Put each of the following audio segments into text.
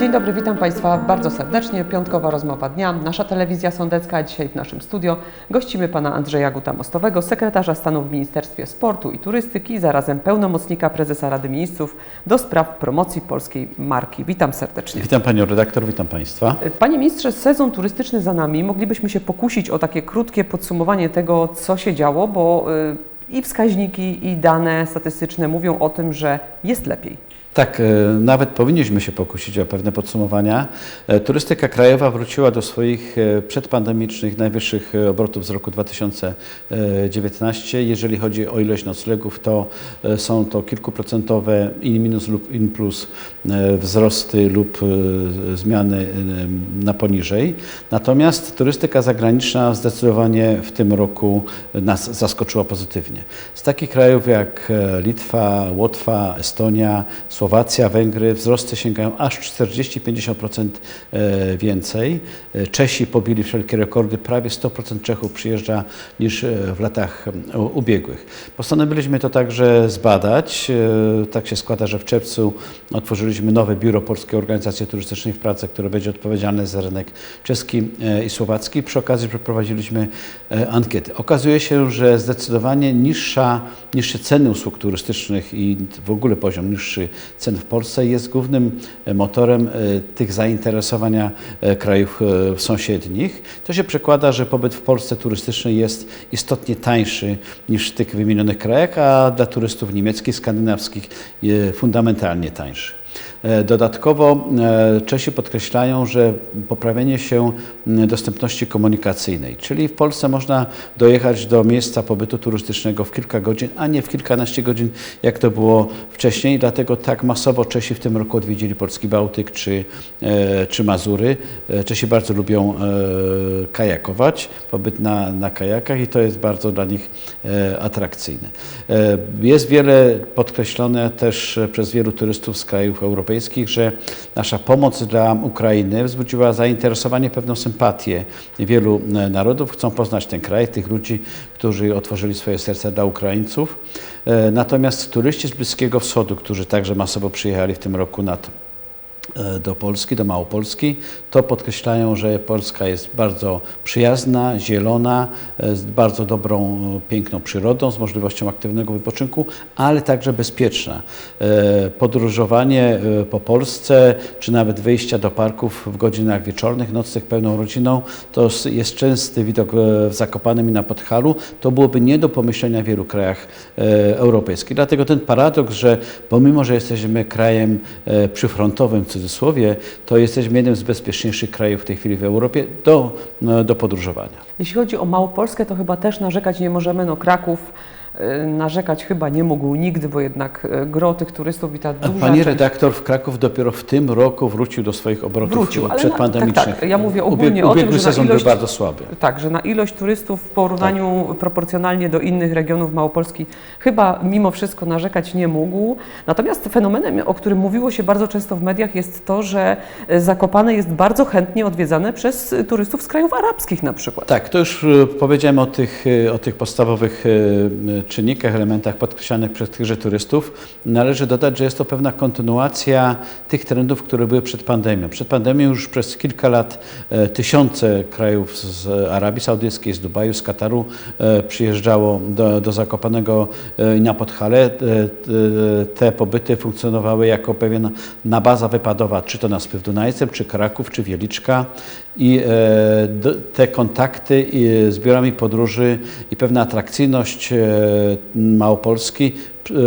Dzień dobry, witam Państwa bardzo serdecznie. Piątkowa rozmowa dnia. Nasza telewizja sądecka, dzisiaj w naszym studio gościmy pana Andrzeja Guta-Mostowego, sekretarza stanu w Ministerstwie Sportu i Turystyki, zarazem pełnomocnika prezesa Rady Ministrów do spraw promocji polskiej marki. Witam serdecznie. Witam Panią redaktor, witam Państwa. Panie ministrze, sezon turystyczny za nami. Moglibyśmy się pokusić o takie krótkie podsumowanie tego, co się działo, bo y, i wskaźniki, i dane statystyczne mówią o tym, że jest lepiej. Tak, e, nawet powinniśmy się pokusić o pewne podsumowania. E, Turystyka krajowa wróciła do swoich e, przedpandemicznych najwyższych obrotów z roku 2019. Jeżeli chodzi o ilość noclegów, to są to kilkuprocentowe in minus lub in plus wzrosty lub zmiany na poniżej. Natomiast turystyka zagraniczna zdecydowanie w tym roku nas zaskoczyła pozytywnie. Z takich krajów jak Litwa, Łotwa, Estonia, Słowacja, Węgry wzrosty sięgają aż 40-50% e, więcej. E, Czesi pobili wszelkie rekordy, prawie 100% Czechów przyjeżdża niż e, w latach ubiegłych. Postanowiliśmy to także zbadać. Tak się składa, że w czerwcu otworzyliśmy nowe biuro Polskiej Organizacji Turystycznej w Pracy, które będzie odpowiedzialne za rynek czeski i słowacki. Przy okazji przeprowadziliśmy ankiety. Okazuje się, że zdecydowanie niższa, niższe ceny usług turystycznych i w ogóle poziom niższy cen w Polsce jest głównym e, motorem e, tych zainteresowania e, krajów sąsiednich. To się przekłada, że pobyt w Polsce turystyczny jest istotnie tańszy niż w tych wymienionych krajach, a dla turystów niemieckich, skandynawskich fundamentalnie tańszy. E, Dodatkowo e, Czesi podkreślają, że poprawienie się dostępności komunikacyjnej, czyli w Polsce można dojechać do miejsca pobytu turystycznego w kilka godzin, a nie w kilkanaście godzin, jak to było wcześniej. Dlatego tak masowo Czesi w tym roku odwiedzili polski Bałtyk czy, e, czy Mazury. Czesi bardzo lubią kajakować, pobyt na, na kajakach i to jest bardzo dla nich atrakcyjne. Jest wiele podkreślone też przez wielu turystów z krajów europejskich, że nasza pomoc dla Ukrainy wzbudziła zainteresowanie, pewną sympatię wielu e, narodów. Chcą poznać ten kraj, tych ludzi, którzy otworzyli swoje serca dla Ukraińców. E, Natomiast turyści z Bliskiego Wschodu, którzy także masowo przyjechali w tym roku nad e, do Polski, do Małopolski, to podkreślają, że Polska jest bardzo przyjazna, zielona, e, z bardzo dobrą, e, piękną przyrodą, z możliwością aktywnego wypoczynku, ale także bezpieczna. E, Podróżowanie e, po Polsce, czy nawet wyjścia do parków w godzinach wieczornych, nocnych pełną rodziną, to jest częsty widok e, w Zakopanem i na Podhalu. To byłoby nie do pomyślenia w wielu krajach e, europejskich. Dlatego ten paradoks, że pomimo, że jesteśmy krajem e, przyfrontowym cudzysłowie, to jesteśmy jednym z bezpieczniejszych krajów w tej chwili w Europie do, no, do podróżowania. Jeśli chodzi o Małopolskę, to chyba też narzekać nie możemy. No Kraków narzekać chyba nie mógł nigdy, bo jednak y, gro tych turystów i ta duża Pani redaktor w Kraków dopiero w tym roku wrócił do swoich obrotów Wrócił, na- przedpandemicznych. tak, tak. Ja mówię Ubieg- ogólnie o tym, Ubiegły że sezon ilość- był bardzo słaby. Tak, że na ilość turystów w porównaniu proporcjonalnie do innych regionów Małopolski chyba mimo wszystko narzekać nie mógł. Natomiast fenomenem, o którym mówiło się bardzo często w mediach jest to, że e, Zakopane jest bardzo chętnie odwiedzane przez e, turystów z krajów arabskich na przykład. Tak, to już e, powiedziałem o tych, e, o tych podstawowych e, e, czynnikach, elementach podkreślanych przez tychże turystów. Należy dodać, że jest to pewna kontynuacja tych trendów, które były przed pandemią. Przed pandemią już przez kilka lat e, tysiące krajów z Arabii Saudyjskiej, z Dubaju, z Kataru e, przyjeżdżało do, do Zakopanego e, i na Podhale. Te pobyty funkcjonowały jako pewien na baza wypadowa, czy to na Spływ Dunajcem, czy Kraków, czy Wieliczka. I e, te kontakty i z biurami podróży i pewna atrakcyjność e, Małopolski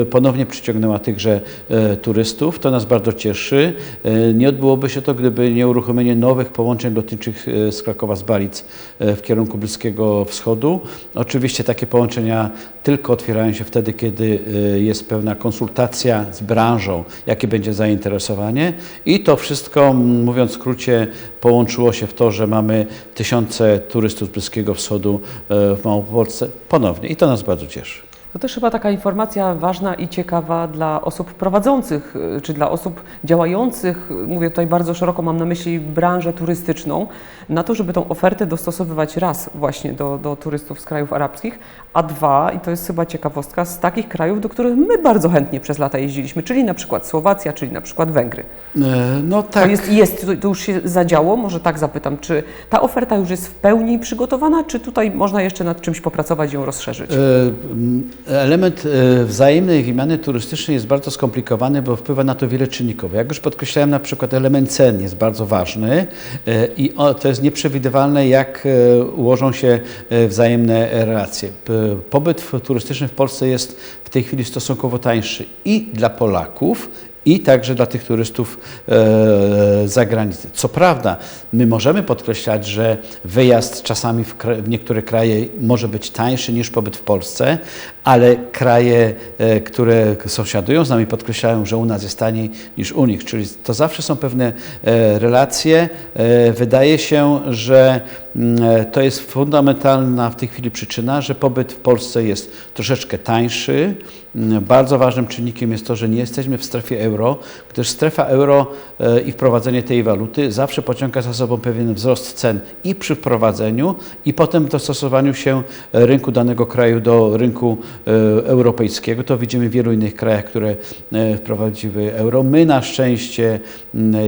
ponownie przyciągnęła tychże e, turystów. To nas bardzo cieszy. E, Nie odbyłoby się to, gdyby nie uruchomienie nowych połączeń lotniczych e, z Krakowa z Balic e, w kierunku Bliskiego Wschodu. Oczywiście takie połączenia tylko otwierają się wtedy, kiedy e, jest pewna konsultacja z branżą, jakie będzie zainteresowanie. I to wszystko, mówiąc w skrócie, połączyło się w to, że mamy tysiące turystów z Bliskiego Wschodu e, w Małopolsce ponownie i to nas bardzo cieszy. To też chyba taka informacja ważna i ciekawa dla osób prowadzących, y, czy dla osób działających, y, mówię tutaj bardzo szeroko, mam na myśli branżę turystyczną, na to, żeby tą ofertę dostosowywać raz właśnie do, do turystów z krajów arabskich, a dwa, i to jest chyba ciekawostka, z takich krajów, do których my bardzo chętnie przez lata jeździliśmy, czyli na przykład Słowacja, czyli na przykład Węgry. E, No To tak. jest, jest, to- to już się zadziało, może tak zapytam, czy ta oferta już jest w pełni przygotowana, czy tutaj można jeszcze nad czymś popracować i ją rozszerzyć? E, Element e, wzajemnej wymiany turystycznej jest bardzo skomplikowany, bo wpływa na to wiele czynników. Jak już podkreślałem, na przykład element cen jest bardzo ważny i to jest nieprzewidywalne, jak ułożą się wzajemne relacje. Pobyt turystyczny w Polsce jest w tej chwili stosunkowo tańszy i dla Polaków, i także dla tych turystów e, z zagranicy. Co prawda, my możemy podkreślać, że wyjazd czasami w, w niektóre kraje może być tańszy niż pobyt w Polsce, ale kraje, e, które sąsiadują z nami, podkreślają, że u nas jest taniej niż u nich. Czyli to zawsze są pewne e, relacje. E, wydaje się, że mm, to jest fundamentalna w tej chwili przyczyna, że pobyt w Polsce jest troszeczkę tańszy. Mm, Bardzo ważnym czynnikiem jest to, że nie jesteśmy w strefie euro, gdyż strefa euro i wprowadzenie tej waluty zawsze pociąga za sobą pewien wzrost cen i przy wprowadzeniu, i potem dostosowaniu się rynku danego kraju do rynku europejskiego. To widzimy w wielu innych krajach, które e, wprowadziły euro. My na szczęście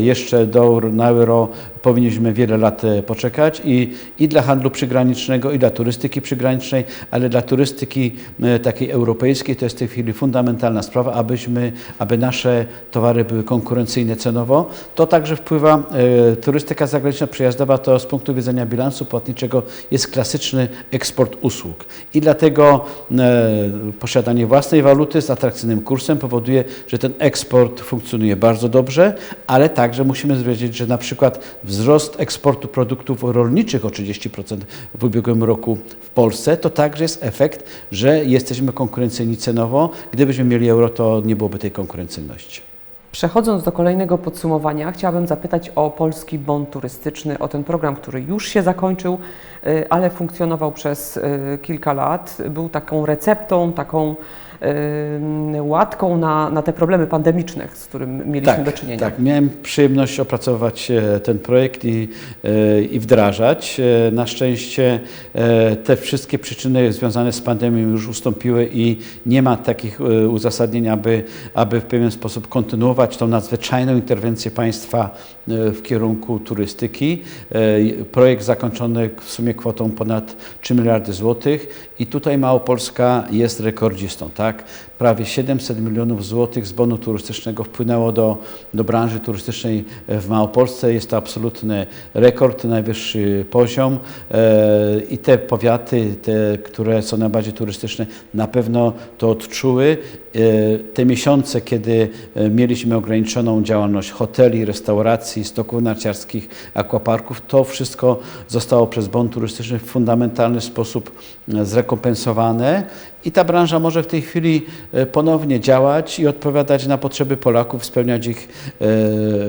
jeszcze do, na euro powinniśmy wiele lat e, poczekać i, i dla handlu przygranicznego, i dla turystyki przygranicznej, ale dla turystyki e, takiej europejskiej to jest w tej chwili fundamentalna sprawa, abyśmy, aby nasze towary były konkurencyjne cenowo. To także wpływa, e, turystyka zagraniczna przejazdowa to z punktu widzenia bilansu płatniczego jest klasyczny eksport usług i dlatego posiadanie własnej waluty z atrakcyjnym kursem powoduje, że ten eksport funkcjonuje bardzo dobrze, ale także musimy wiedzieć, że na przykład wzrost eksportu produktów rolniczych o 30% w ubiegłym roku w Polsce, to także jest efekt, że jesteśmy konkurencyjni cenowo. Gdybyśmy mieli euro, to nie byłoby tej konkurencyjności. Przechodząc do kolejnego podsumowania, chciałabym zapytać o polski bon turystyczny, o ten program, który już się zakończył, y, ale funkcjonował przez y, kilka lat. Był taką receptą, taką łatką na, na te problemy pandemiczne, z którym mieliśmy do czynienia. Tak, miałem przyjemność opracować e, ten projekt i, e, i wdrażać. E, Na szczęście te wszystkie przyczyny związane z pandemią już ustąpiły i nie ma takich uzasadnień, aby, aby w pewien sposób kontynuować tą nadzwyczajną interwencję państwa w kierunku turystyki. Projekt zakończony w sumie kwotą ponad 3 miliardy złotych i tutaj Małopolska jest rekordzistą. Tak? Prawie 700 milionów złotych z bonu turystycznego wpłynęło do, do branży turystycznej w Małopolsce. Jest to absolutny rekord, najwyższy poziom e, i te powiaty, te, które są najbardziej turystyczne, na pewno to odczuły. E, Te miesiące, kiedy e, mieliśmy ograniczoną działalność hoteli, restauracji, stoków narciarskich, aquaparków, to wszystko zostało przez bon turystyczny w fundamentalny sposób e, zrekompensowane i ta branża może w tej chwili ponownie działać i odpowiadać na potrzeby Polaków, spełniać ich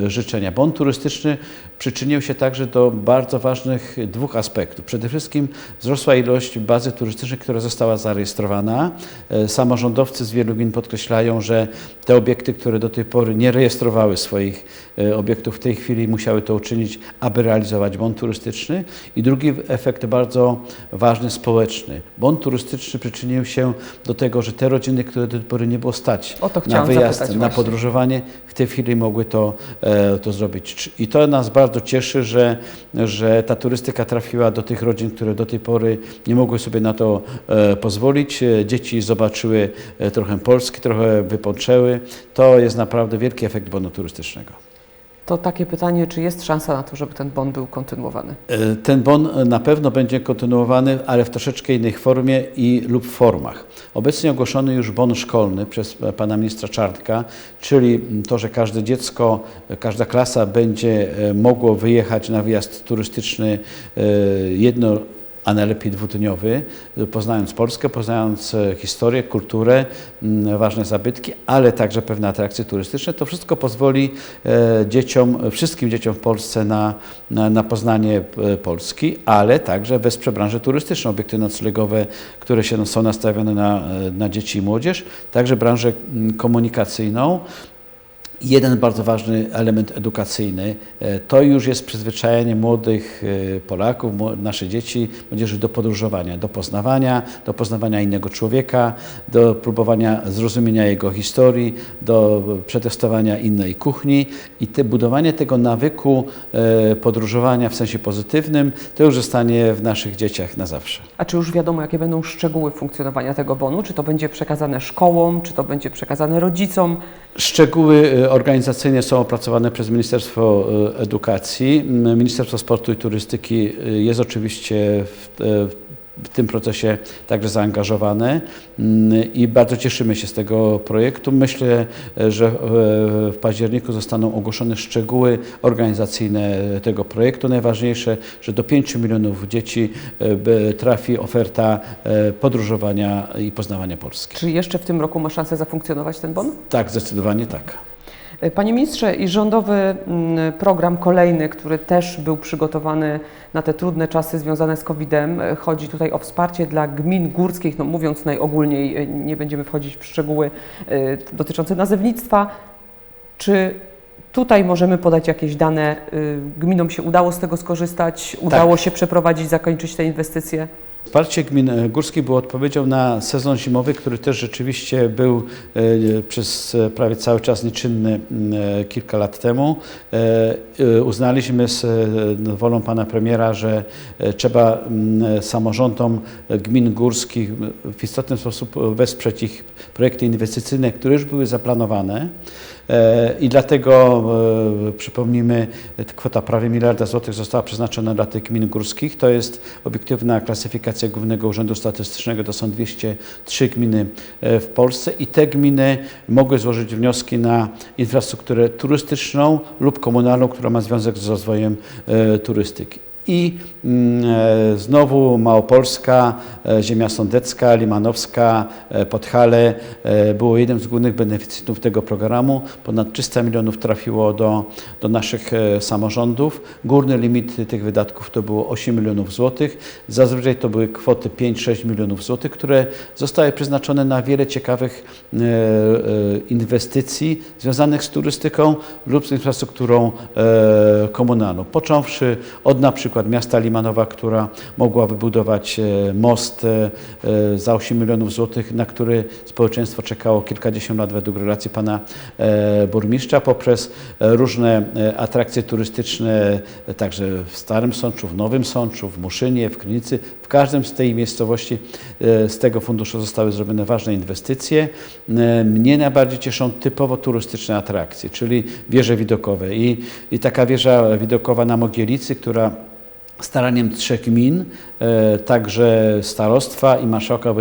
życzenia. Bon turystyczny przyczynił się także do bardzo ważnych dwóch aspektów. Przede wszystkim wzrosła ilość bazy turystycznej, która została zarejestrowana. E, Samorządowcy z wielu gmin podkreślają, że te obiekty, które do tej pory nie rejestrowały swoich e, obiektów, w tej chwili musiały to uczynić, aby realizować bon turystyczny. I drugi efekt bardzo ważny, społeczny. Bon turystyczny przyczynił się do tego, że te rodziny, które do tej pory nie było stać na wyjazd, na podróżowanie, w tej chwili mogły to, e, to zrobić. I to nas bardzo cieszy, że, że ta turystyka trafiła do tych rodzin, które do tej pory nie mogły sobie na to e, pozwolić. E, Dzieci zobaczyły e, trochę Polski, trochę wypoczęły. To jest naprawdę wielki efekt bonu turystycznego. To takie pytanie, czy jest szansa na to, żeby ten bon był kontynuowany? E, Ten bon na pewno będzie kontynuowany, ale w troszeczkę innej formie i lub formach. Obecnie ogłoszony już bon szkolny przez pana ministra Czartka, czyli to, że każde dziecko, każda klasa będzie e, mogło wyjechać na wyjazd turystyczny e, jedno a najlepiej dwudniowy, poznając Polskę, poznając e, historię, kulturę, m, ważne zabytki, ale także pewne atrakcje turystyczne. To wszystko pozwoli e, dzieciom, wszystkim dzieciom w Polsce na, na, na poznanie e, Polski, ale także wesprze branżę turystyczną, obiekty noclegowe, które się, są nastawione na, na dzieci i młodzież, także branżę m, komunikacyjną. Jeden bardzo ważny element edukacyjny e, to już jest przyzwyczajenie młodych e, Polaków, nasze dzieci, młodzieży do podróżowania, do poznawania, do poznawania innego człowieka, do próbowania zrozumienia jego historii, do przetestowania innej kuchni i te, budowanie tego nawyku e, podróżowania w sensie pozytywnym to już zostanie w naszych dzieciach na zawsze. A czy już wiadomo, jakie będą szczegóły funkcjonowania tego bonu? Czy to będzie przekazane szkołom, czy to będzie przekazane rodzicom? Szczegóły e, organizacyjne są opracowane przez Ministerstwo e, Edukacji. Ministerstwo Sportu i Turystyki e, jest oczywiście w, e, w tym procesie także zaangażowane i bardzo cieszymy się z tego projektu. Myślę, że w- październiku zostaną ogłoszone szczegóły organizacyjne tego projektu. Najważniejsze, że do 5 milionów dzieci trafi oferta podróżowania i poznawania Polski. Czy jeszcze w tym roku ma szansę zafunkcjonować ten bon? Tak, zdecydowanie tak. Panie ministrze, i rządowy mm, program kolejny, który też był przygotowany na te trudne czasy związane z COVID-em, e, chodzi tutaj o wsparcie dla gmin górskich, no mówiąc najogólniej, e, nie będziemy wchodzić w szczegóły e, dotyczące nazewnictwa. Czy tutaj możemy podać jakieś dane? Gminom się udało z tego skorzystać? Udało się przeprowadzić, zakończyć te inwestycje? Wsparcie gmin górskich było odpowiedzią na sezon zimowy, który też rzeczywiście był e, przez e, prawie cały czas nieczynny e, kilka lat temu. Uznaliśmy z e, wolą pana premiera, że trzeba samorządom gmin górskich w istotny sposób wesprzeć ich projekty inwestycyjne, które już były zaplanowane. I dlatego przypomnijmy, kwota prawie miliarda złotych została przeznaczona dla tych gmin górskich. To jest obiektywna klasyfikacja Głównego Urzędu Statystycznego. To są 203 gminy e, w Polsce i te gminy mogły złożyć wnioski na infrastrukturę turystyczną lub komunalną, która ma związek z rozwojem e, turystyki. I mm, e, znowu Małopolska, e, ziemia sądecka, limanowska, e, Podhale było jednym z głównych beneficjentów tego programu. Ponad 300 milionów trafiło do, do naszych samorządów. Górny limit tych wydatków to było 8 milionów złotych. Zazwyczaj to były kwoty 5-6 milionów złotych, które zostały przeznaczone na wiele ciekawych inwestycji związanych z turystyką lub z infrastrukturą komunalną. Począwszy od na przykład miasta Limanowa, która mogła wybudować e, most e, e, za 8 milionów złotych, na który społeczeństwo czekało kilkadziesiąt lat według relacji pana burmistrza, poprzez różne atrakcje turystyczne, także w Starym Sączu, w Nowym Sączu, w Muszynie, w Krynicy. W każdym z tej miejscowości z tego funduszu zostały zrobione ważne inwestycje. Mnie najbardziej cieszą typowo turystyczne atrakcje, czyli wieże widokowe. I, i taka wieża widokowa na Mogielicy, która staraniem trzech gmin, e, także starostwa i marszałka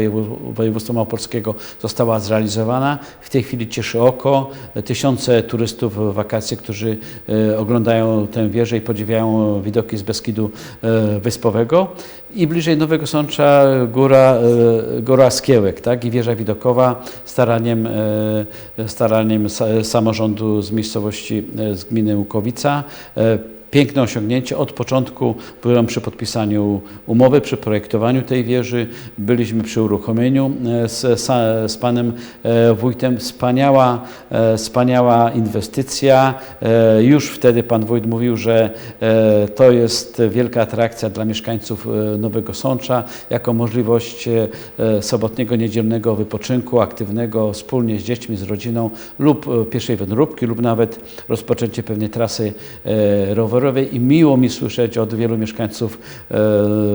województwa małopolskiego została zrealizowana. W tej chwili cieszy oko. Tysiące turystów w wakacje, którzy e, oglądają tę wieżę i podziwiają widoki z Beskidu e, Wyspowego. I bliżej Nowego Sącza góra, góra Skiełek tak? i wieża widokowa staraniem, staraniem sa- samorządu z miejscowości, z gminy Łukowica. E, Piękne osiągnięcie. Od początku byłem przy podpisaniu umowy, przy projektowaniu tej wieży. Byliśmy przy uruchomieniu e, z, z, z panem e, wójtem. Wspaniała, e, wspaniała inwestycja. E, Już wtedy pan wójt mówił, że e, to jest wielka atrakcja dla mieszkańców e, Nowego Sącza, jako możliwość e, sobotniego, niedzielnego wypoczynku aktywnego wspólnie z dziećmi, z rodziną lub e, pierwszej wędrówki lub nawet rozpoczęcie pewnej trasy e, i miło mi słyszeć od wielu mieszkańców e,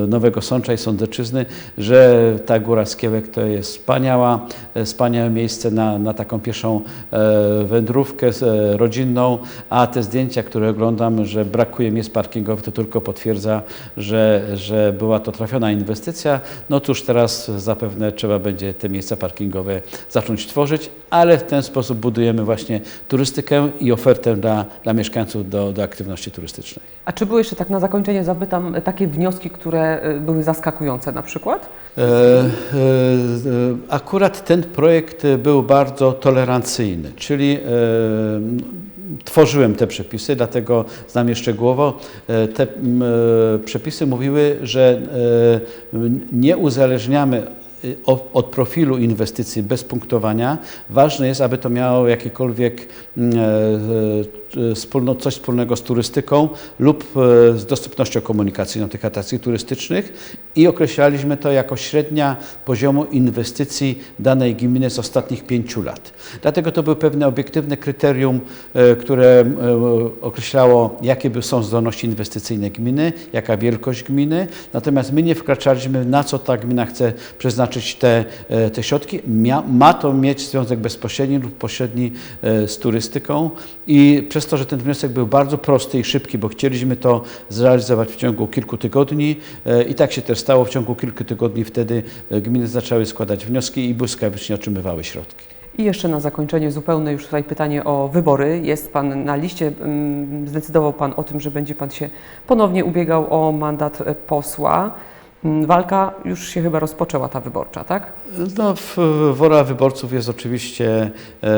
Nowego Sącza i Sądeczyzny, że ta Góra Skiełek to jest wspaniała, e, wspaniałe miejsce na, na taką pieszą e, wędrówkę rodzinną, a te zdjęcia, które oglądam, że brakuje miejsc parkingowych, to tylko potwierdza, że, że była to trafiona inwestycja. No cóż, teraz zapewne trzeba będzie te miejsca parkingowe zacząć tworzyć, ale w ten sposób budujemy właśnie turystykę i ofertę dla, dla mieszkańców do, do aktywności turystycznej. Turystycznej. A czy były jeszcze tak na zakończenie zapytam takie wnioski, które y, były zaskakujące na przykład? E, e, e, Akurat ten projekt był bardzo tolerancyjny, czyli e, tworzyłem te przepisy, dlatego znam je szczegółowo. E, Te e, przepisy mówiły, że e, nie uzależniamy od, profilu inwestycji bez punktowania. Ważne jest, aby to miało jakikolwiek e, e, wspólno, coś wspólnego z turystyką lub e, z dostępnością komunikacyjną tych atrakcji turystycznych i określaliśmy to jako średnia poziomu inwestycji danej gminy z ostatnich pięciu lat. Dlatego to było pewne obiektywne kryterium, e, które e, określało, jakie są zdolności inwestycyjne gminy, jaka wielkość gminy. Natomiast my nie wkraczaliśmy, na co ta gmina chce przeznaczyć te, e, te środki. Ma to mieć związek bezpośredni lub pośredni e, z turystyką i przez to, że ten wniosek był bardzo prosty i szybki, bo chcieliśmy to zrealizować w ciągu kilku tygodni e, i tak się też stało. W ciągu kilku tygodni wtedy e, gminy zaczęły składać wnioski i błyskawicznie otrzymywały środki. I jeszcze na zakończenie zupełne już tutaj pytanie o wybory. Jest Pan na liście, mm, zdecydował Pan o tym, że będzie Pan się ponownie ubiegał o mandat e, posła. Mm, Walka już się chyba rozpoczęła, ta wyborcza, tak? No, w- wora wyborców jest oczywiście e,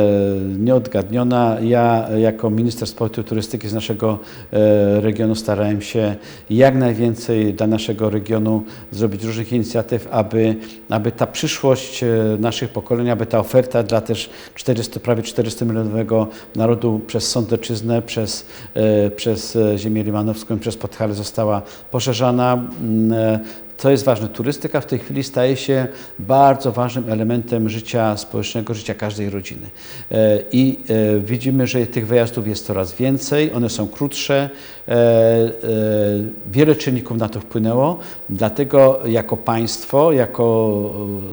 nieodgadniona. Ja jako minister sportu i turystyki z naszego e, regionu starałem się jak najwięcej dla naszego regionu zrobić różnych inicjatyw, aby, aby ta przyszłość e, naszych pokoleń, aby ta oferta dla też 400, prawie 400 milionowego narodu przez Sądeczyznę, przez, e, przez e, ziemię limanowską, przez Podhale została poszerzana. Mm, e, co jest ważne, turystyka w tej chwili staje się bardzo ważnym elementem życia społecznego, życia każdej rodziny. E, I e, widzimy, że tych wyjazdów jest coraz więcej, one są krótsze, e, wiele czynników na to wpłynęło, dlatego jako państwo, jako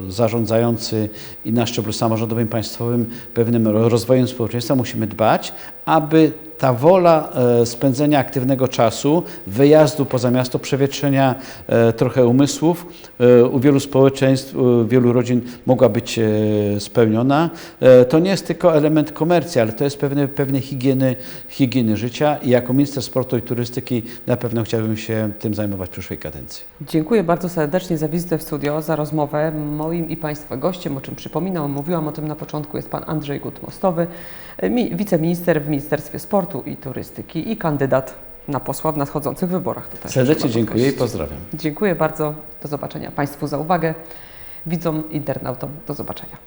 zarządzający i na szczeblu samorządowym, państwowym pewnym rozwojem społeczeństwa musimy dbać, aby ta wola e, spędzenia aktywnego czasu, wyjazdu poza miasto, przewietrzenia e, trochę umysłów e, u wielu społeczeństw, u wielu rodzin mogła być spełniona. To nie jest tylko element komercji, ale to jest pewne, pewne higieny, higieny życia i jako minister sportu i turystyki na pewno chciałbym się tym zajmować w przyszłej kadencji. Dziękuję bardzo serdecznie za wizytę w studio, za rozmowę. Moim i Państwa gościem, o czym przypominam, mówiłam o tym na początku, jest Pan Andrzej Gut-Mostowy, mi- wiceminister w Ministerstwie Sportu i Turystyki i kandydat na posła w nadchodzących wyborach. Serdecznie dziękuję i pozdrawiam. Dziękuję bardzo. Do zobaczenia Państwu za uwagę. Widzom, internautom. Do zobaczenia.